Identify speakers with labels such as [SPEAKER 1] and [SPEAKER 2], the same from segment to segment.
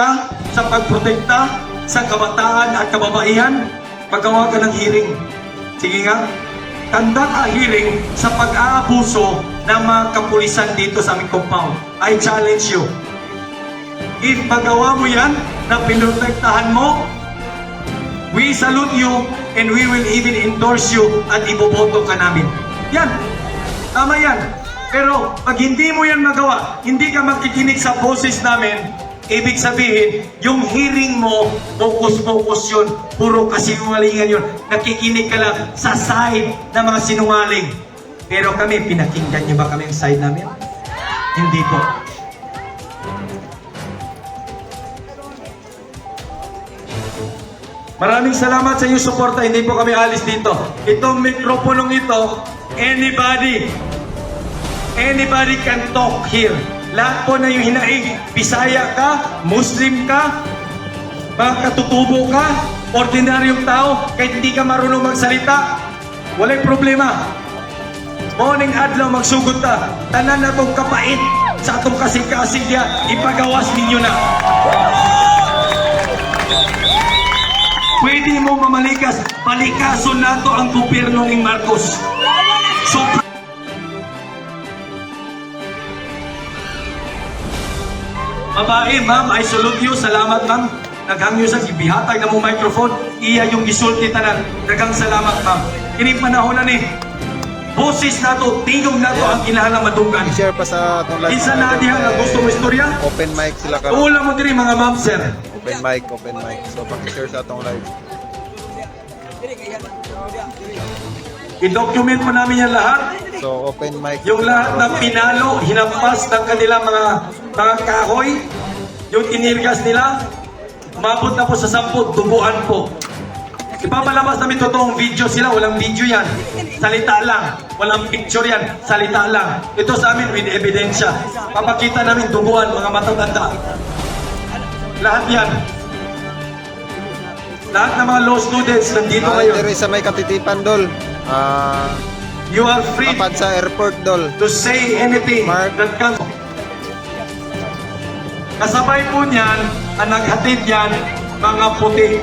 [SPEAKER 1] ka sa pagprotekta sa kabataan at kababaihan? Paggawa ka ng hearing. Sige nga, tanda ka hearing sa pag-aabuso ng mga kapulisan dito sa aming compound. I challenge you. If magawa mo yan, na pinotektahan mo, we salute you and we will even endorse you at iboboto ka namin. Yan. Tama yan. Pero pag hindi mo yan magawa, hindi ka makikinig sa boses namin, ibig sabihin, yung hearing mo, focus-focus yun, puro kasinungalingan yun. Nakikinig ka lang sa side ng mga sinungaling. Pero kami, pinakinggan niyo ba kami ang side namin? Hindi po. Maraming salamat sa inyong suporta. Hindi po kami alis dito. Itong mikroponong ito, anybody, anybody can talk here. Lahat po na yung hinaing, Bisaya ka, Muslim ka, mga katutubo ka, ordinaryong tao, kahit hindi ka marunong magsalita, walang problema. Morning adlaw magsugod ta. Tanan na tong kapait sa atong kasing-kasing diya, ipagawas ninyo na. Pwede mo mamalikas, palikason nato ang gobyerno ni Marcos. Babae, ma'am, I salute you. Salamat, ma'am. Naghangyo sa gibihatag na mo microphone. Iya yung gisulti tanan. Dagang salamat, ma'am. Kini panahon na ni. Boses nato, tingog nato ang kinahanglan madugan.
[SPEAKER 2] I-share pa sa itong live.
[SPEAKER 1] Isa na diha nga gusto mo istorya?
[SPEAKER 2] Open mic sila ka.
[SPEAKER 1] Tuula mo diri mga ma'am, sir.
[SPEAKER 2] Open mic, open mic. So, pag-share sa itong live.
[SPEAKER 1] I-document mo namin yan lahat.
[SPEAKER 2] So, open mic.
[SPEAKER 1] Yung lahat ng pinalo, hinampas ng kanilang mga mga kahoy, yung tinirgas nila, umabot na po sa sampu, dubuan po. Ipapalabas namin totoong video sila, walang video yan. Salita lang, walang picture yan, salita lang. Ito sa amin with ebidensya. Papakita namin dubuan, mga matatanda. Lahat yan. Lahat ng mga law students nandito
[SPEAKER 2] Ah,
[SPEAKER 1] ngayon.
[SPEAKER 2] diri sa may katitipan, Dol. Ah,
[SPEAKER 1] You are free
[SPEAKER 2] kapad sa airport, Dol.
[SPEAKER 1] to say anything
[SPEAKER 2] Mark.
[SPEAKER 1] that comes. Kasabay po niyan, ang naghatid yan, mga puti.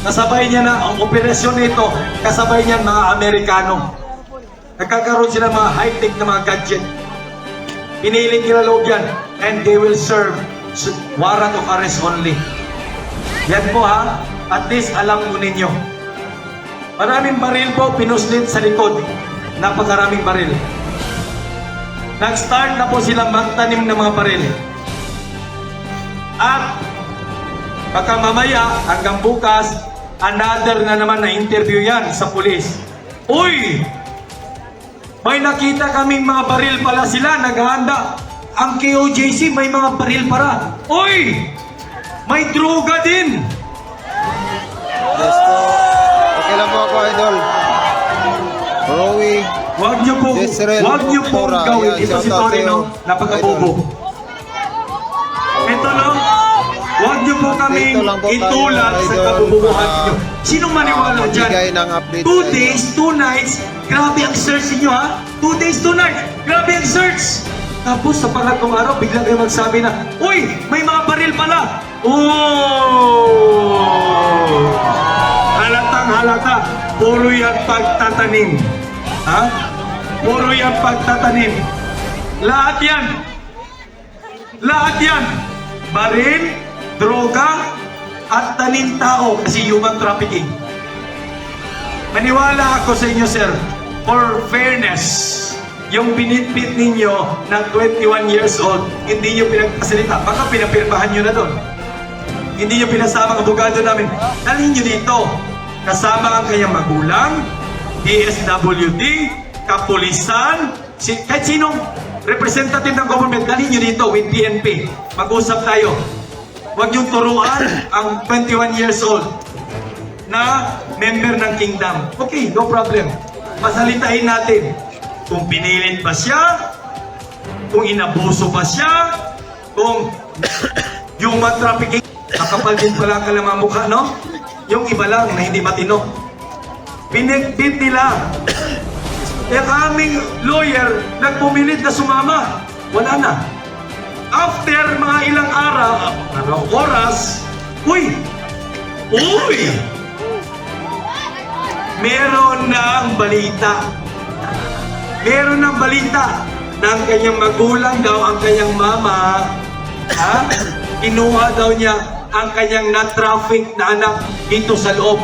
[SPEAKER 1] Kasabay niya na, ang operasyon nito, kasabay niyan mga Amerikano. Nagkakaroon sila mga high-tech na mga gadget. Piniling kinaloob yan, and they will serve warrant of arrest only. Yan po ha, at least alam mo ninyo. Maraming baril po pinuslit sa likod. Napakaraming baril. Nag-start na po silang magtanim ng mga baril. At baka mamaya hanggang bukas, another na naman na interview yan sa pulis. Uy! May nakita kaming mga baril pala sila, naghahanda. Ang KOJC may mga baril para. Uy! May droga din!
[SPEAKER 2] Yes po. Okay lang po ako, Idol. Rowie.
[SPEAKER 1] Huwag niyo po,
[SPEAKER 2] Jezreel
[SPEAKER 1] huwag niyo po gawin.
[SPEAKER 2] yan,
[SPEAKER 1] Ito si
[SPEAKER 2] shout out
[SPEAKER 1] Tori,
[SPEAKER 2] sa'yo.
[SPEAKER 1] no? Napakabobo. Ito, no? Huwag niyo po kami
[SPEAKER 2] Dito lang po tayo,
[SPEAKER 1] itulad sa
[SPEAKER 2] idol.
[SPEAKER 1] kabubuhan niyo. Sinong maniwala
[SPEAKER 2] ah,
[SPEAKER 1] dyan?
[SPEAKER 2] magbigay ng update
[SPEAKER 1] Two days, two nights. Grabe ang search niyo, ha? Two days, two nights. Grabe ang search. Tapos sa pangatlong araw, biglang kayo magsabi na, Uy, may mga baril pala. Oh! Halatang halata. Puro yan pagtatanim. Ha? Puro yan pagtatanim. Lahat yan. Lahat yan. Baril, droga, at tanim tao kasi human trafficking. Maniwala ako sa inyo, sir, for fairness, yung binitbit ninyo ng 21 years old, hindi nyo pinagpasalita. Baka pinapirmahan nyo na doon. Hindi nyo pinasama ang abogado namin. Dalhin nyo dito. Kasama ang kanyang magulang, DSWD, kapulisan, si, kahit sinong representative ng government, dalhin nyo dito with PNP. Mag-usap tayo. Huwag yung turuan ang 21 years old na member ng kingdom. Okay, no problem. Pasalitain natin kung pinilit ba siya, kung inabuso ba siya, kung human trafficking, makapal din pala ka lang mga mukha, no? Yung iba lang na hindi matino. Pinitbit nila. Eh aming lawyer, nagpumilit na sumama. Wala na. After mga ilang araw, Uy! Meron ng balita. Meron ng balita na ang kanyang magulang daw, ang kanyang mama, ha? Kinuha daw niya ang kanyang na-traffic na anak dito sa loob.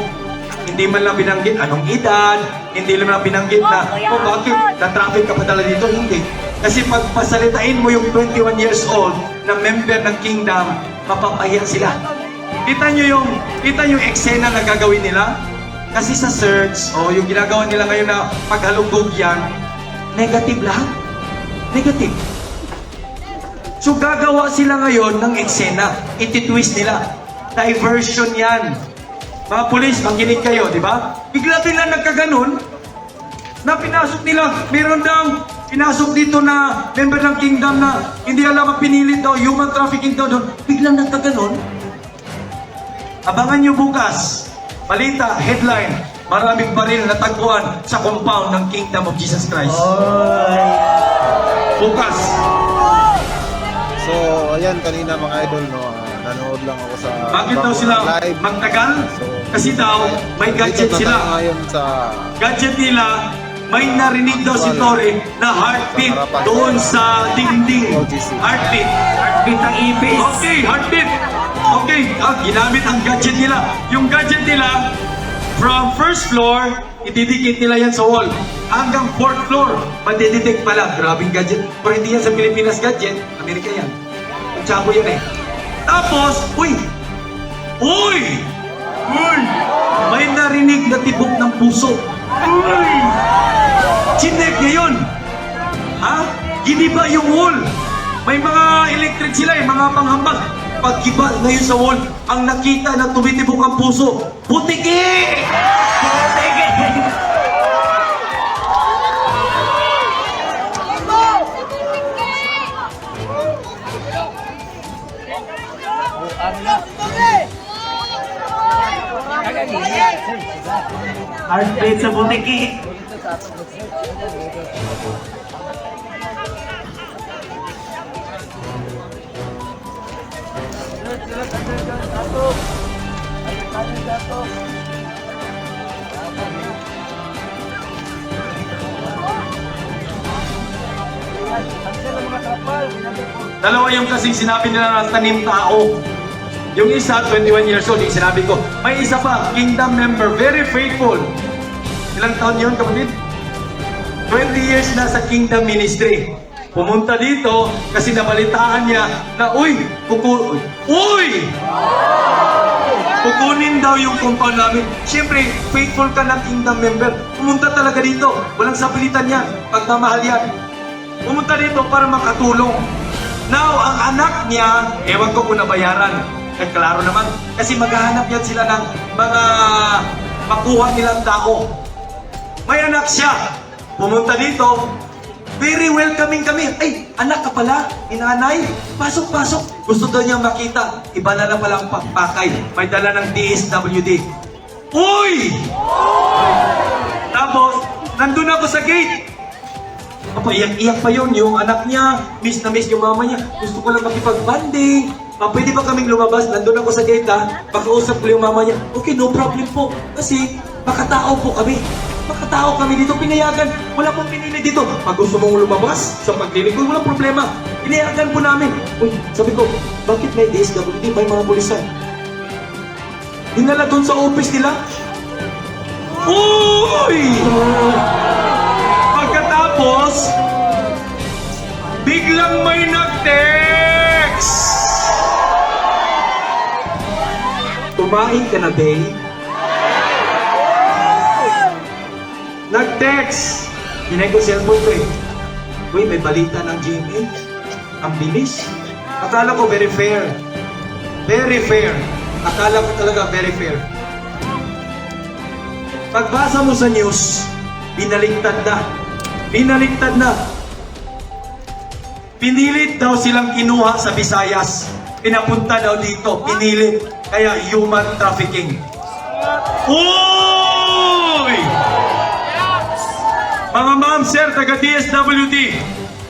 [SPEAKER 1] Hindi man lang binanggit anong edad, hindi lang binanggit na, oh, bakit na-traffic ka pa talaga dito? Hindi. Kasi pag pasalitain mo yung 21 years old na member ng kingdom, mapapahiya sila. Kita nyo yung, kita yung eksena na gagawin nila? Kasi sa search, o yung ginagawa nila ngayon na paghalugog yan, negative lahat. Negative. So gagawa sila ngayon ng eksena. Iti-twist nila. Diversion yan. Mga pulis, makinig kayo, di ba? Bigla bigla nagkaganon, na pinasok nila, meron daw pinasok dito na member ng kingdom na hindi alam ang pinilit daw, human trafficking daw doon. Biglang nagkaganon. Abangan nyo bukas. Balita, headline, maraming baril na tagpuan sa compound ng Kingdom of Jesus Christ. Bukas.
[SPEAKER 2] So, ayan, kanina mga idol, no, ah, nanood lang ako sa...
[SPEAKER 1] Bakit daw sila
[SPEAKER 2] live.
[SPEAKER 1] magtagal?
[SPEAKER 2] So,
[SPEAKER 1] Kasi daw, may gadget
[SPEAKER 2] dito na
[SPEAKER 1] sila.
[SPEAKER 2] tayo ngayon sa...
[SPEAKER 1] Gadget nila, may narinig daw si Tore na heartbeat doon sa dingding. Heartbeat. Heartbeat ang ibig. Okay, heartbeat. Okay, ah, ginamit ang gadget nila. Yung gadget nila, from first floor, ididikit nila yan sa wall. Hanggang fourth floor, madidetect pala. Grabing gadget. Pero hindi yan sa Pilipinas gadget, Amerika yan. Ang tsabo yan eh. Tapos, uy! Uy! Uy! May narinig na tibok ng puso. Uy! Chinek niya yun. Ha? Giniba yung wall. May mga electric sila eh, mga panghambag. Pagkiba ngayon sa wall, ang nakita na tumitibok ang puso, butiki! Butiki! Heartbeat sa butiki. Dalawa yung kasi sinabi nila na tanim tao. Yung isa, 21 years old, yung sinabi ko. May isa pa, kingdom member, very faithful. Ilang taon yun, kapatid? 20 years na sa kingdom ministry. Pumunta dito kasi nabalitaan niya na, uy, kuku... Uy! Kukunin daw yung compound namin. Siyempre, faithful ka ng kingdom member. Pumunta talaga dito. Walang sapilitan yan. Pagmamahal yan. Pumunta dito para makatulong. Now, ang anak niya, ewan ko kung nabayaran. Eh, klaro naman. Kasi maghahanap yan sila ng mga makuha nilang tao. May anak siya. Pumunta dito. Very welcoming kami. Ay, anak ka pala, inanay. Pasok, pasok. Gusto daw niya makita. Iba na lang palang pakay. May dala ng DSWD. Uy! Tapos, nandun ako sa gate. Apa, iyak-iyak pa yun. Yung anak niya, miss na miss yung mama niya. Gusto ko lang makipag-banding. Ah, pwede ba kaming lumabas? Nandun ako sa gate ha. Pakausap ko yung mama niya. Okay, no problem po. Kasi, makatao po kami. Makatao kami dito. Pinayagan. Wala pong pinili dito. Pag gusto mong lumabas sa paglinig ko, walang problema. Pinayagan po namin. Uy, sabi ko, bakit may DSWD? May mga pulisan. Dinala doon sa office nila. Uy! Pagkatapos, biglang may nag-text. Kumain ka na, babe? Nag-text. Hinay ko cellphone ko eh. Uy, may balita ng GMA. Ang bilis. Akala ko very fair. Very fair. Akala ko talaga very fair. Pagbasa mo sa news, binaliktad na. Binaliktad na. Pinilit daw silang kinuha sa Visayas. Pinapunta daw dito. Pinilit. Kaya human trafficking. Uy! Mga ma'am, sir, taga DSWD,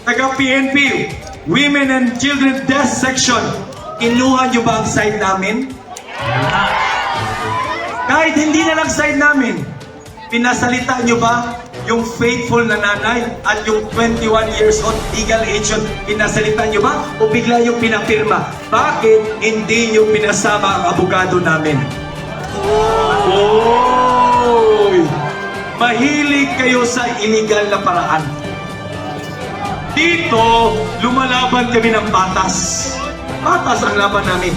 [SPEAKER 1] taga PNP, Women and Children Desk Section, kinuha niyo ba ang site namin? Kahit hindi na lang side namin, pinasalita nyo ba yung faithful na nanay at yung 21 years old legal age pinasalita nyo ba? O bigla yung pinapirma? Bakit hindi nyo pinasama ang abogado namin? Oy! Mahilig kayo sa illegal na paraan. Dito, lumalaban kami ng patas. Patas ang laban namin.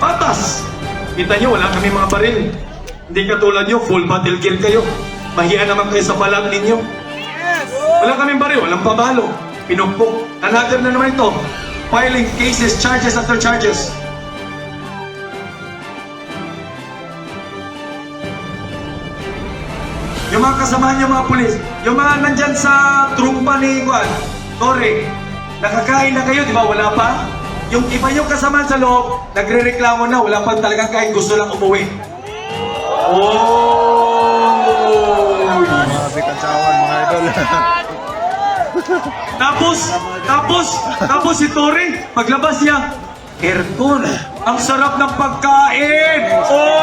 [SPEAKER 1] Patas! Kita nyo, wala kami mga baril. Hindi katulad nyo, full battle gear kayo. Mahiya naman kayo sa balang ninyo. Wala kaming baril, walang pabalo. Pinukpok. Another na naman ito. Filing cases, charges after charges. Yung mga kasama niyo mga pulis, yung mga nandyan sa trumpa ni Juan, Tore, nakakain na kayo, di ba? Wala pa? Yung iba yung kasama sa loob, nagre-reklamo na, wala pa talagang kain, gusto lang umuwi. Oh!
[SPEAKER 2] Mga bikatsawan, mga idol.
[SPEAKER 1] Tapos, tapos, tapos si Tore, paglabas niya, aircon, ang sarap ng pagkain! Oh!